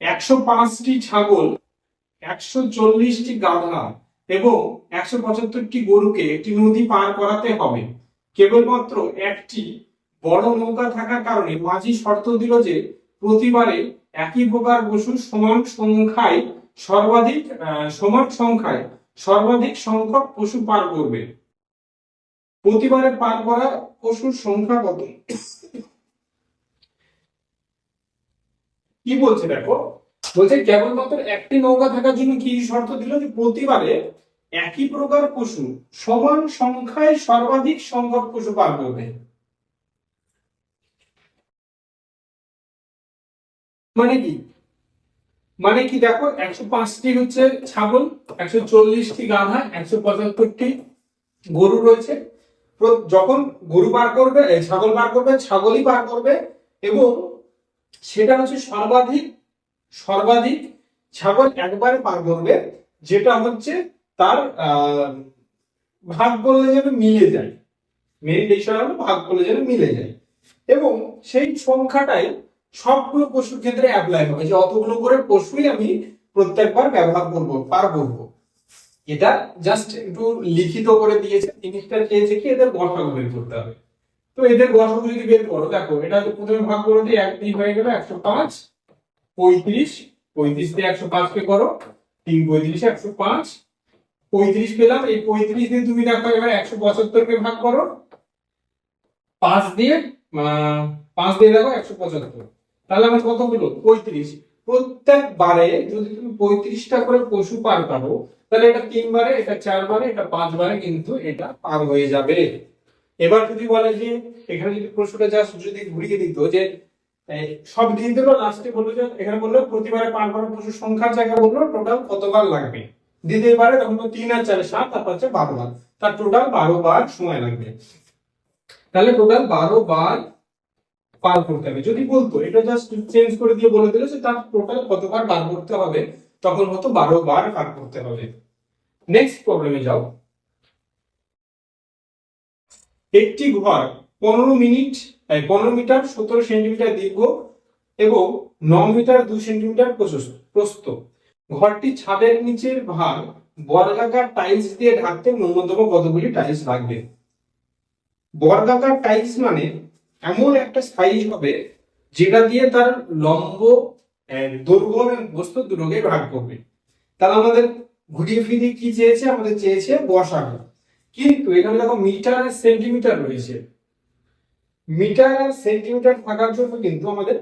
একশো পাঁচটি ছাগল, একশো চল্লিশটি গাধা এবং একশো পঁচাত্তরটি গরুকে একটি নদী পার করাতে হবে। কেবলমাত্র একটি বড় নৌকা থাকার কারণে মাঝি শর্ত দিল যে প্রতিবারে একই প্রকার পশু সমান সংখ্যায় সর্বাধিক সমান সংখ্যায় সর্বাধিক সংখ্যক পশু পার করবে। প্রতিবারে পার করা পশুর সংখ্যা কত? কি বলছে দেখো? বলছে, কেবলমাত্র একটি নৌকা থাকার জন্য কি শর্ত দিল? যে প্রতিবারে একই প্রকার পশু সমান সংখ্যায় সর্বাধিক সংখ্যক পশু পার করবে। মানে কি? মানে কি দেখো, একশো পাঁচটি হচ্ছে ছাগল, একশো চল্লিশটি গাধা, একশো পঁচাত্তরটি গরু রয়েছে। যখন গরু পার করবে ছাগল পার করবে, ছাগলই পার করবে, এবং সেটা হচ্ছে সর্বাধিক সর্বাধিক ছাগল একবারে পার করবে যেটা হচ্ছে তার ভাগ করলে যেন মিলে যায়। মেন বিষয় হলো ভাগ করলে যেন মিলে যায়। এবং সেই সংখ্যাটাই সবগুলো পশুর ক্ষেত্রে অ্যাপ্লাই হবে। যে অতগুলো করে পশুই আমি প্রত্যেকবার ব্যবহার করব, পার করব। এটা জাস্ট একটু লিখিত করে দিয়েছে, জিনিসটা চেয়েছে কি এদের বের করতে হবে। তো এদের গসাগু যদি বের করো, দেখো, এটা তো প্রথমে ভাগ করে দিই এক তিন হয়ে গেল একশো পাঁচ, পঁয়ত্রিশ পঁয়ত্রিশ দিয়ে একশো পাঁচ কে করো, তিন পঁয়ত্রিশ, একশো পাঁচ, পঁয়ত্রিশ পেলাম, এই পঁয়ত্রিশ দিয়ে তুমি দেখো এবার একশো পঁচাত্তরকে ভাগ করো, পাঁচ দিয়ে পাঁচ দিয়ে দেখো একশো পঁচাত্তর। তাহলে আমার কত হলো পঁয়ত্রিশ। প্রত্যেকবারে যদি তুমি পঁয়ত্রিশটা করে পশু পার করো, তাহলে এটা তিনবারে, এটা চারবারে, এটা পাঁচবারে কিন্তু এটা পার হয়ে যাবে। এবার যদি বলে যে, এখানে যদি প্রশ্নটা জাস্ট যদি ঘুরিয়ে দিত যে সব দিয়ে দিল লাস্টে বলল যে, এখানে বলল, প্রতিবারে পার করা পশুর সংখ্যার জায়গায় বলল টোটাল কতবার লাগবে? দিতে পারে তখন তিন আর চারে, সাত, তারপর হচ্ছে বারো বার। তার টোটাল বারো বার সময় লাগবে। তাহলে টোটাল বারো বার পার করতে হবে। যদি বলতো, এটা জাস্ট চেঞ্জ করে দিয়ে বলে দিল যে, তার টোটাল কতবার বার করতে হবে, তখন হতো বারো বার পার করতে হবে। নেক্সট প্রবলেমে যাও। একটি ঘর পনেরো মিনিট পনেরো মিটার, সতেরো সেন্টিমিটার দীর্ঘ এবং ন মিটার, দু সেন্টিমিটার প্রস্থ। ঘরটি ছাদের নিচের ভাগ বর্গাকার টাইলস দিয়ে ঢাকতে ন্যূনতম কতগুলি টাইলস লাগবে? বর্গাকার টাইলস মানে এমন একটা সাইজ হবে যেটা দিয়ে তার লম্ব এবং বস্তু দুটোকে ভাগ করবে। তাহলে আমাদের ঘুরিয়ে ফিরিয়ে কি চেয়েছে? আমাদের চেয়েছে বসানো। কিন্তু এখানে দেখো মিটার আর সেন্টিমিটার রয়েছে। মিটার আর সেন্টিমিটার থাকার জন্য কিন্তু আমাদের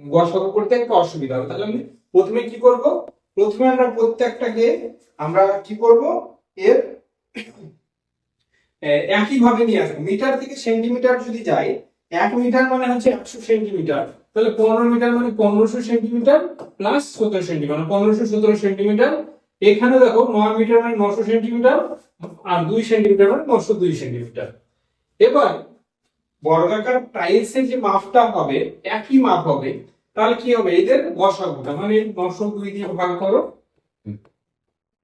গসাগু করতে একটা অসুবিধা হবে। তাহলে আমি প্রথমে কি করব? প্রথমে আমরা প্রত্যেকটাকে আমরা কি করব? এর একইভাবে নিয়ে আসব। মিটার থেকে সেন্টিমিটার যদি যাই এক মিটার মানে হচ্ছে একশো সেন্টিমিটার। তাহলে পনেরো মিটার মানে পনেরোশো সেন্টিমিটার প্লাস সতেরো সেন্টিমিটার। মানে পনেরোশো সতেরো সেন্টিমিটার এখানে দেখো নয় মিটার মানে নশো সেন্টিমিটার আর দুই সেন্টিমিটার মানে নশো দুই সেন্টিমিটার। এবার বর্গাকার টাইলসের যে মাপটা হবে, একই মাপ হবে, তাহলে কি হবে? এদের গসাগুটা মানে নশো দুই দিয়ে ভাগ করো।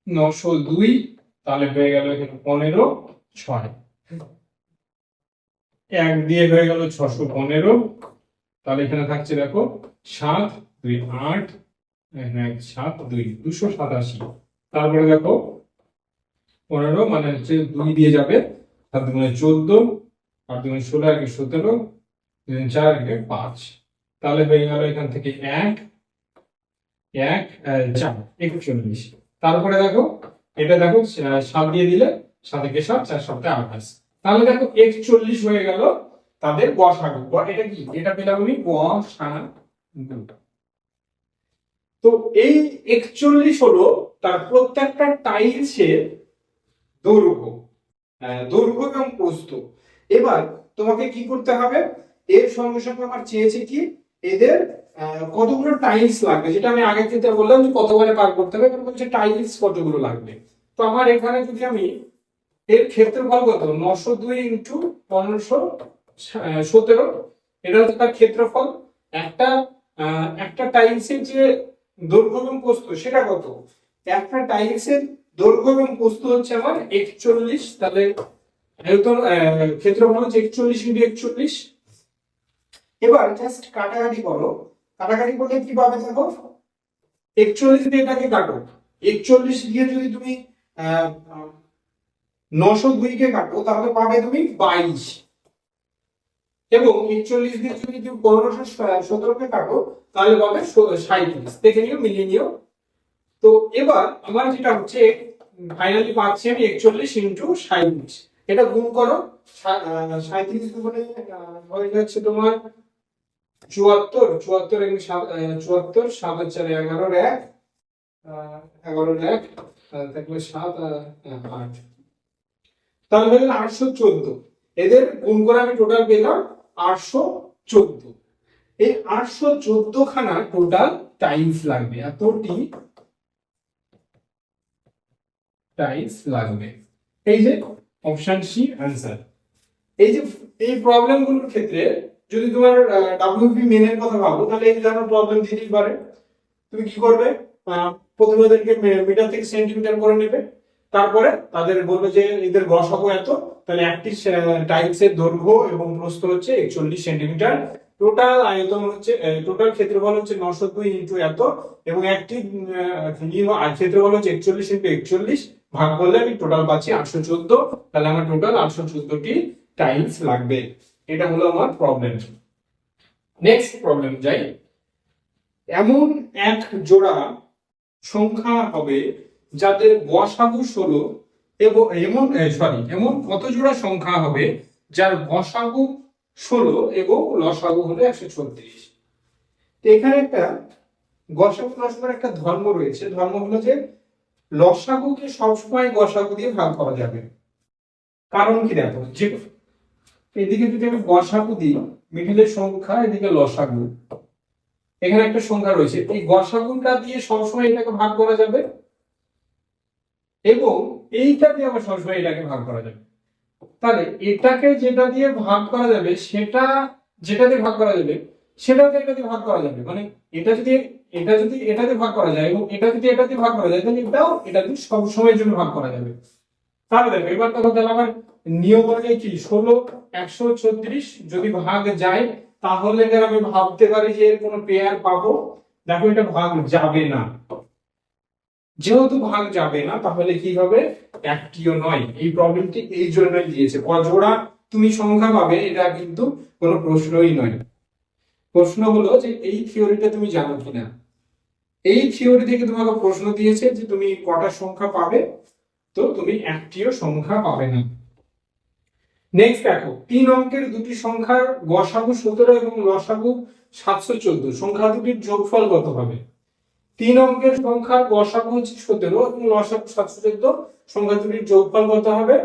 নশো দুই, তাহলে হয়ে গেল এখানে পনেরো, ছয়। এক দিয়ে হয়ে গেল ছশো পনেরো। তাহলে এখানে থাকছে দেখো সাত, দুই আট সাত, দুই, দুশো সাতাশি। তারপরে দেখো, পনেরো মানে হচ্ছে দুই দিয়ে যাবে সাত দুগুণে চোদ্দ, আর দুগুণে ষোলো, একে সতেরো দুগুণে চার, একে পাঁচ। তাহলে হয়ে গেল এখান থেকে এক এক চার, একচল্লিশ। তারপরে দেখো, এটা দেখো সাত দিয়ে দিলে সাত একে সাত, চার সাতটা আঠাশ তাহলে দেখো, একচল্লিশ হয়ে গেল তাদের গসাগু। গ- এটা কি? এটা পেলাম আমি গসাগু। তো এই একচল্লিশ হলো তার প্রত্যেকটা টাইলসের দৈর্ঘ্য দৈর্ঘ্য এবং প্রস্থ। এবার তোমাকে কি করতে হবে? এর সঙ্গে সঙ্গে আমার চেয়েছে কি? এদের কতগুলো টাইলস লাগবে? যেটা আমি আগের থেকে বললাম যে কতবারে পার করতে হবে? এবার বলছে টাইলস কতগুলো লাগবে? তো আমার এখানে যদি আমি এর ক্ষেত্রফল কত? নশো দুই ইন্টু পনেরোশো সতেরো। এটা হচ্ছে তার ক্ষেত্রফল। একটা একটা টাইলসের যে দৈর্ঘ্য এবং প্রস্থ, সেটা কত? একটা টাইলসের দৈর্ঘ্য এবং প্রস্থ হচ্ছে আমার একচল্লিশ, তাহলে আয়তন ক্ষেত্রফল হচ্ছে একচল্লিশ ইন্টু একচল্লিশ। এবার জাস্ট কাটাকাটি করো। কাটাকাটি করলে কি পাবে দেখো? একচল্লিশ দিয়ে এটাকে কাটো। একচল্লিশ দিয়ে যদি তুমি নশো দুইকে কাটো, তাহলে পাবে তুমি বাইশ। এবং একচল্লিশ দিয়ে যদি তুমি পনেরোশো সতেরোকে কাটো, তাহলে পাবে সাঁত্রিশ দেখে নিও, মিলিয়ে নিও। তো এবার আমার যেটা হচ্ছে ফাইনালি পাচ্ছি আমি একচল্লিশ ইন্টু সাঁত্রিশ এটা গুণ করো সাঁত্রিশ মানে হয়ে যাচ্ছে তোমার চুয়াত্তর। চুয়াত্তর চুয়াত্তর, সাত চারে এগারোর এক এগারোর এক থাকলে সাত আট। তাহলে গেল আটশো চোদ্দ। এদের গুণ করে আমি টোটাল পেলাম আটশো চোদ্দ। এই আটশো চোদ্দ খানা টোটাল টাইমস লাগবে। এতটি টাইমস লাগবে এই যে অপশন সি অ্যান্সার এই যে এই প্রবলেমগুলোর ক্ষেত্রে যদি তোমার ডাব্লিউপি মেনের কথা ভাবো, তাহলে এই ধরনের প্রবলেম দিতেই পারে। তুমি কি করবে? প্রথমে ওদেরকে মিটার থেকে সেন্টিমিটার করে নেবে। তারপরে তাদের বলবে যে এদের গসাগো এত, তাহলে একটি টাইলস এর দৈর্ঘ্য এবং প্রস্থ হচ্ছে একচল্লিশ সেন্টিমিটার টোটাল আয়তন হচ্ছে টোটাল ক্ষেত্রফল হচ্ছে নশো দুই ইন্টু এত এবং একটি ক্ষেত্রফল হচ্ছে একচল্লিশ ইন্টু একচল্লিশ। ভাগ করলে আমি টোটাল পাচ্ছি আটশো চোদ্দ, তাহলে আমার টোটাল আটশো চোদ্দটি টাইলস লাগবে। এটা হলো আমার প্রবলেম নেক্সট প্রবলেম যাই। এমন এক জোড়া সংখ্যা হবে যাদের গসাগু ষোলো এবং এমন সরি এমন কত জোড়া সংখ্যা হবে যার গসাগু ষোলো এবং লসাগু হলো একশো ছত্রিশ এখানে একটা গসাগু লসাগুর একটা ধর্ম রয়েছে। ধর্ম হলো যে লসাগুকে সবসময় গসাগু দিয়ে ভাগ করা যাবে। কারণ কি দেখো? যে এদিকে যদি আমি গসাগু দিই, মিডিলের সংখ্যা এদিকে লসাগু। এখানে একটা সংখ্যা রয়েছে। এই গসাগুটা দিয়ে সবসময় এটাকে ভাগ করা যাবে এবং এইটা দিয়ে আবার সবসময় এটাকে ভাগ করা যাবে। তাহলে এটাকে যেটা দিয়ে ভাগ করা যাবে, সেটা যেটা দিয়ে ভাগ করা যাবে সেটাকে এটা দিয়ে ভাগ করা যাবে। মানে এটা যদি এটা যদি এটা দিয়ে ভাগ করা যায় এবং এটা যদি এটা দিয়ে ভাগ করা যায়, তাহলে এটাও, এটা দিয়ে সব সময়ের জন্য ভাগ করা যাবে। তাহলে দেখো, এবার দেখো তাহলে আমার নিয়ম অনুযায়ী কি? ষোলো, একশো ছত্রিশ যদি ভাগ যায়, তাহলে আমি ভাবতে পারি যে এর কোনো পেয়ার পাবো। দেখো, এটা ভাগ যাবে না। যেহেতু ভাগ যাবে না, তাহলে কি হবে? একটিও নয়। এই প্রবলেমটি এই জন্যই দিয়েছে। অজোড়া তুমি সংখ্যা পাবে, এটা কিন্তু কোনো প্রশ্নই নয়। প্রশ্ন হলো যে এই থিওরিটা তুমি জানো কিনা? এই থিওরি থেকে তোমাকে প্রশ্ন দিয়েছে যে তুমি কটা সংখ্যা পাবে? তো তুমি একটিও সংখ্যা পাবে না। নেক্সট দেখো, তিন অঙ্কের দুটি সংখ্যার গসাগু সতেরো এবং লসাগু সাতশো চোদ্দ। সংখ্যা দুটির যোগফল কত হবে? তিন অঙ্কের সংখ্যার গসাগু হচ্ছে সতেরো এবং লসাগু সাতশো চোদ্দ। সংখ্যা দুটির যোগফল কত হবে?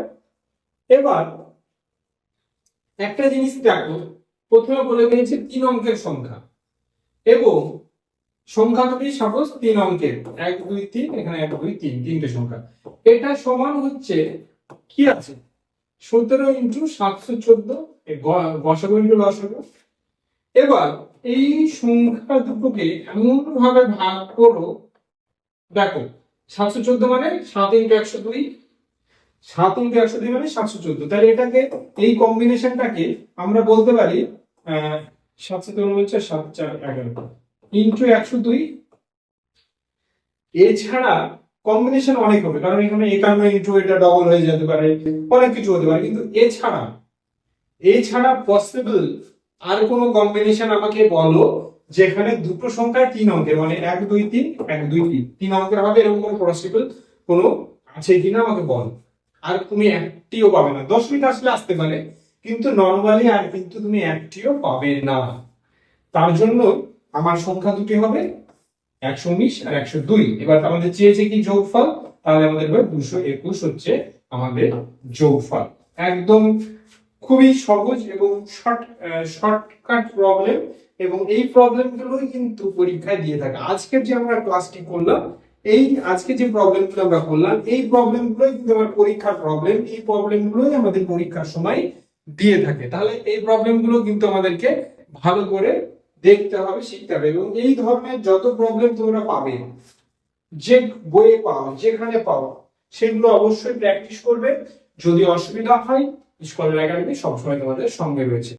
এবার একটা জিনিস দেখো, প্রথমে বলে দিয়েছে তিন অঙ্কের সংখ্যা। এবং সংখ্যা দুটি সাপোজ তিন অঙ্কের এক, দুই, তিন, এখানে এক, দুই, তিন, তিনটে সংখ্যা। এটা সমান হচ্ছে কি আছে? সতেরো ইন্টু সাতশো চোদ্দ গসাগু ইন্টু লসাগু এবার এই সংখ্যা দুটোকে এমন ভাবে ভাগ করো, দেখো, সাতশো চোদ্দ মানে সাত ইন্টু একশো দুই। সাত ইন্টু একশো দুই মানে সাতশো চোদ্দ। তাহলে এটাকে, এই কম্বিনেশনটাকে আমরা বলতে পারি, আহ, সাতশো চোদ্দ হচ্ছে সাত, চার, এগারো। ইন্টু একশো দুই। এছাড়া কম্বিনেশন অনেক হবে, কারণ এখানে একান্ন ইন্টু এটা ডবল হয়ে যেতে পারে, অনেক কিছু হতে পারে, কিন্তু এছাড়া এছাড়া পসিবল আর কোনো কম্বিনেশন আমাকে বলো যেখানে দুটো সংখ্যা তিন অঙ্কের মানে এক, দুই, তিন, এক, দুই, তিন। তিন অঙ্কের হবে এরকম কোনো পসিবল কোনো আছে কিনা আমাকে বলো। আর তুমি একটিও পাবে না। দশ মিনিট আসলে আসতে পারে, কিন্তু নর্মালি আর কিন্তু তুমি একটিও পাবে না। তার জন্য আমার সংখ্যা দুটি হবে, একশো উনিশ আর একশো দুই। এবার আমাদের চেয়েছে কি যোগফল? তাহলে আমাদের দুশো একুশ হচ্ছে আমাদের যোগফল। একদম খুবই সহজ এবং শর্ট শর্টকাট প্রবলেম এবং এই প্রবলেমগুলোই কিন্তু পরীক্ষায় দিয়ে থাকে। আজকের যে আমরা ক্লাসটি করলাম, এই আজকে যে প্রবলেমগুলো আমরা করলাম, এই প্রবলেমগুলোই কিন্তু আমার পরীক্ষার প্রবলেম এই প্রবলেমগুলোই আমাদের পরীক্ষার সময় দিয়ে থাকে। তাহলে এই প্রবলেমগুলো কিন্তু আমাদেরকে ভালো করে দেখতে হবে, শিখতে হবে এবং এই ধরনের যত প্রবলেম তোমরা পাবে, যে বইয়ে পাও, যেখানে পাও, সেগুলো অবশ্যই প্র্যাকটিস করবে। যদি অসুবিধা হয় স্কলার একাডেমি সবসময় তোমাদের সঙ্গে রয়েছে।